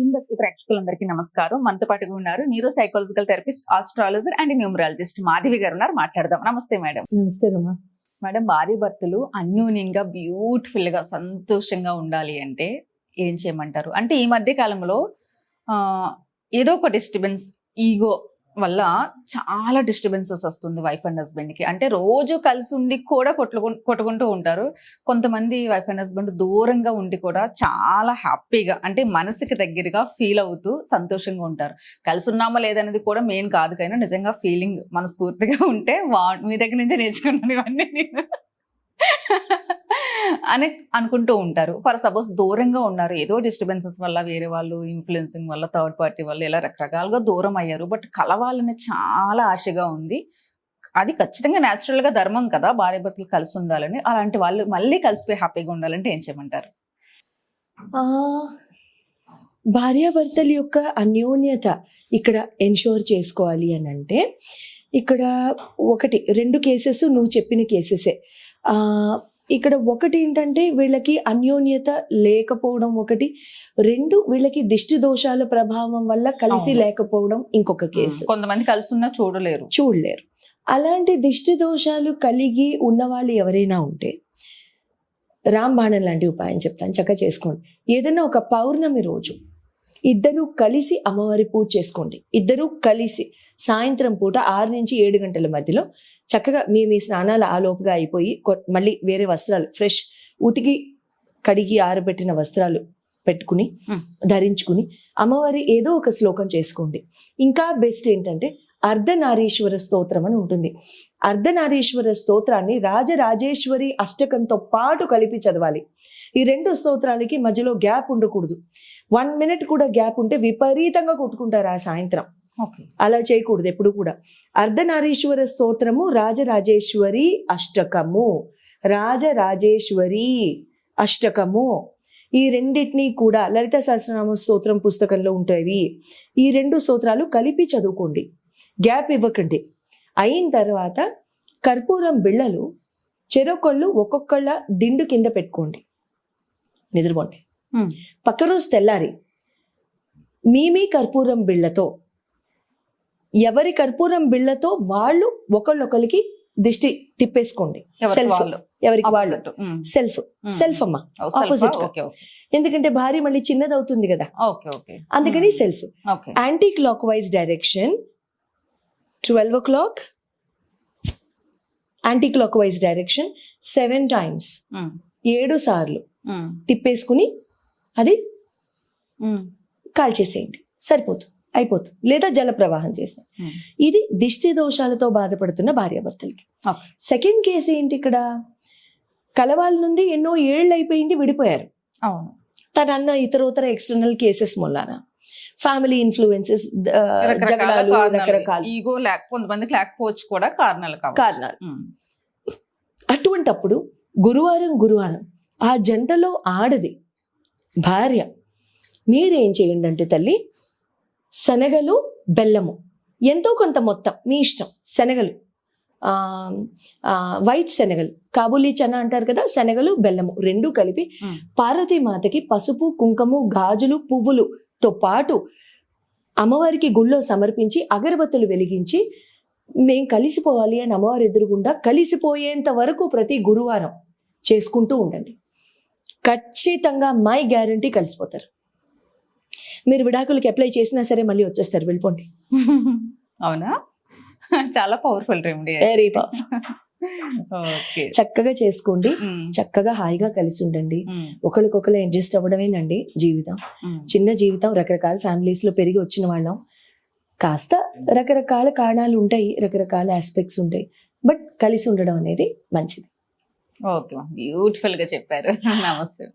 University ప్రేక్షకులందరికీ నమస్కారం. మనతో పాటుగా ఉన్నారు neuro psychological therapist astrologer and numerologist Madhavi garu ఉన్నారు. మాట్లాడదాం. నమస్తే మేడం. నమస్తే రమా. మేడం భార్య భర్తలు అన్యూన్యంగా బ్యూటిఫుల్గా సంతోషంగా ఉండాలి అంటే ఏం చేయమంటారు? అంటే ఈ మధ్య కాలంలో ఆ, ఏదో ఒక డిస్టర్బెన్స్ ఈగో వల్ల చాలా డిస్టర్బెన్సెస్ వస్తుంది వైఫ్ అండ్ హస్బెండ్కి. అంటే రోజు కలిసి ఉండి కూడా కొట్టుకు కొట్టుకుంటూ ఉంటారు. కొంతమంది వైఫ్ అండ్ హస్బెండ్ దూరంగా ఉండి కూడా చాలా హ్యాపీగా అంటే మనసుకి దగ్గరగా ఫీల్ అవుతూ సంతోషంగా ఉంటారు. కలిసి ఉన్నామా లేదనేది కూడా మెయిన్ కాదు. కానీ నిజంగా ఫీలింగ్ మనస్ఫూర్తిగా ఉంటే వా మీ దగ్గర నుంచి నేర్చుకున్నాను ఇవన్నీ నేను. అని అనుకుంటూ ఉంటారు. ఫర్ సపోజ్ దూరంగా ఉన్నారు. ఏదో డిస్టర్బెన్సెస్ వల్ల వేరే వాళ్ళు ఇన్ఫ్లుయెన్సింగ్ వల్ల థర్డ్ పార్టీ వల్ల ఇలా రకరకాలుగా దూరం అయ్యారు. బట్ కలవాలని చాలా ఆశగా ఉంది. అది ఖచ్చితంగా న్యాచురల్గా ధర్మం కదా. భార్య భర్తలు కలిసి ఉండాలని. అలాంటి వాళ్ళు మళ్ళీ కలిసిపోయి హ్యాపీగా ఉండాలంటే ఏం చేయమంటారు? భార్యాభర్తల యొక్క అన్యోన్యత ఇక్కడ ఎన్షోర్ చేసుకోవాలి అని అంటే ఇక్కడ ఒకటి రెండు కేసెస్ నువ్వు చెప్పిన కేసెసే ఇక్కడ ఒకటి ఏంటంటే వీళ్ళకి అన్యోన్యత లేకపోవడం ఒకటి. రెండు వీళ్ళకి దిష్టి దోషాల ప్రభావం వల్ల కలిసి. లేకపోవడం ఇంకొక కేసు. కొంతమంది కలిసి ఉన్నా చూడలేరు. చూడలేరు. అలాంటి దిష్టి దోషాలు కలిగి ఉన్నవాళ్ళు ఎవరైనా ఉంటే రాంబాణం లాంటి ఉపాయం చెప్తాను చక్కగా చేసుకోండి. ఏదైనా ఒక పౌర్ణమి రోజు ఇద్దరు కలిసి అమ్మవారి పూజ చేసుకోండి. ఇద్దరు కలిసి సాయంత్రం పూట ఆరు నుంచి ఏడు గంటల మధ్యలో చక్కగా మీ మీ స్నానాలు ఆలోపుగా అయిపోయి కొ- మళ్ళీ వేరే వస్త్రాలు ఫ్రెష్ ఉతికి కడిగి ఆరబెట్టిన వస్త్రాలు పెట్టుకుని. ధరించుకుని అమ్మవారి ఏదో ఒక శ్లోకం చేసుకోండి. ఇంకా బెస్ట్ ఏంటంటే అర్ధనారీశ్వర స్తోత్రం అని ఉంటుంది. అర్ధనారీశ్వర స్తోత్రాన్ని రాజరాజేశ్వరి అష్టకంతో పాటు కలిపి చదవాలి. ఈ రెండు స్తోత్రాలకి మధ్యలో గ్యాప్ ఉండకూడదు. వన్ మినిట్ కూడా గ్యాప్ ఉంటే విపరీతంగా కొట్టుకుంటారు ఆ సాయంత్రం. అలా చేయకూడదు ఎప్పుడు కూడా. అర్ధనారీశ్వర స్తోత్రము రాజరాజేశ్వరి అష్టకము. రాజరాజేశ్వరి అష్టకము. ఈ రెండింటినీ కూడా లలిత సహస్రనామ స్తోత్రం పుస్తకంలో ఉంటాయి. ఈ రెండు స్తోత్రాలు కలిపి చదువుకోండి. గ్యాప్ ఇవ్వకండి. అయిన తర్వాత కర్పూరం బిళ్ళలు చెరొకళ్ళు ఒక్కొక్కళ్ళ దిండు కింద పెట్టుకోండి. నిద్రపోండి. పక్క రోజు తెల్లారి మీ మీ కర్పూరం బిళ్ళతో ఎవరి కర్పూరం బిళ్ళతో వాళ్ళు ఒకళ్ళొకరికి దిష్టి తిప్పేసుకోండి సెల్ఫ్ ఎవరికి వాళ్ళు. సెల్ఫ్. సెల్ఫ్ అమ్మా ఓ, self ఆ? opposite గా. ఓకే ఓకే ఎందుకంటే భార్య మళ్ళీ చిన్నది అవుతుంది కదా అందుకని. Self anticlockwise direction twelve o'clock anticlockwise direction seven times. ఏడు సార్లు. తిప్పేసుకుని అది. కాల్చేసేయండి సరిపోతుంది అయిపోతుంది. లేదా జల ప్రవాహం చేసేయండి ఉమ్. ఇది దిష్టి దోషాలతో బాధపడుతున్న భార్యాభర్తలకి. సెకండ్ కేసు ఏంటి ఇక్కడ? కలవాళ్ళ నుండి ఎన్నో ఏళ్ళు అయిపోయింది విడిపోయారు. అవును. తన అన్న ఇతరోతర ఎక్స్టర్నల్ కేసెస్ మూలాన ఫ్యామిలీ ఇన్ఫ్లుయెన్సెస్ జగడాలు రకరకాల. ఈగో లేక కొంతమందికి లేకపోవచ్చు కూడా కారణాలు కారణాలు. ఉమ్. అటువంటప్పుడు గురువారం గురువారం ఆ జంటలో ఆడది భార్య. మీరేం చేయండి అంటే తల్లి శనగలు బెల్లము. ఎంతో కొంత మొత్తం మీ ఇష్టం శనగలు. వైట్ శనగలు. కాబూలీ చనా అంటారు కదా శనగలు బెల్లము రెండు కలిపి. పార్వతీమాతకి పసుపు కుంకము గాజులు పువ్వులుతో పాటు అమ్మవారికి గుళ్ళో సమర్పించి అగరబత్తులు వెలిగించి మేం కలిసిపోవాలి అని అమ్మవారి ఎదురుగుండా కలిసిపోయేంత వరకు ప్రతి గురువారం చేసుకుంటూ ఉండండి. ఖచ్చితంగా మై గ్యారంటీ కలిసిపోతారు. మీరు విడాకులకి అప్లై చేసినా సరే మళ్ళీ వచ్చేస్తారు వెళ్ళిపోండి. అవునా? చాలా పవర్ఫుల్ రెమెడీ వెరీ ఓకే చక్కగా చేసుకోండి ఉమ్. చక్కగా హాయిగా కలిసి ఉండండి. ఉమ్. ఒకరికొకరు అడ్జస్ట్ అవ్వడమేనండి జీవితం. ఉమ్. చిన్న జీవితం రకరకాల ఫ్యామిలీస్లో పెరిగి వచ్చిన వాళ్ళం. కాస్త రకరకాల కారణాలు ఉంటాయి రకరకాల ఆస్పెక్ట్స్ ఉంటాయి. బట్ కలిసి ఉండడం అనేది మంచిది. ఓకే బ్యూటిఫుల్గా చెప్పారు. నమస్తే.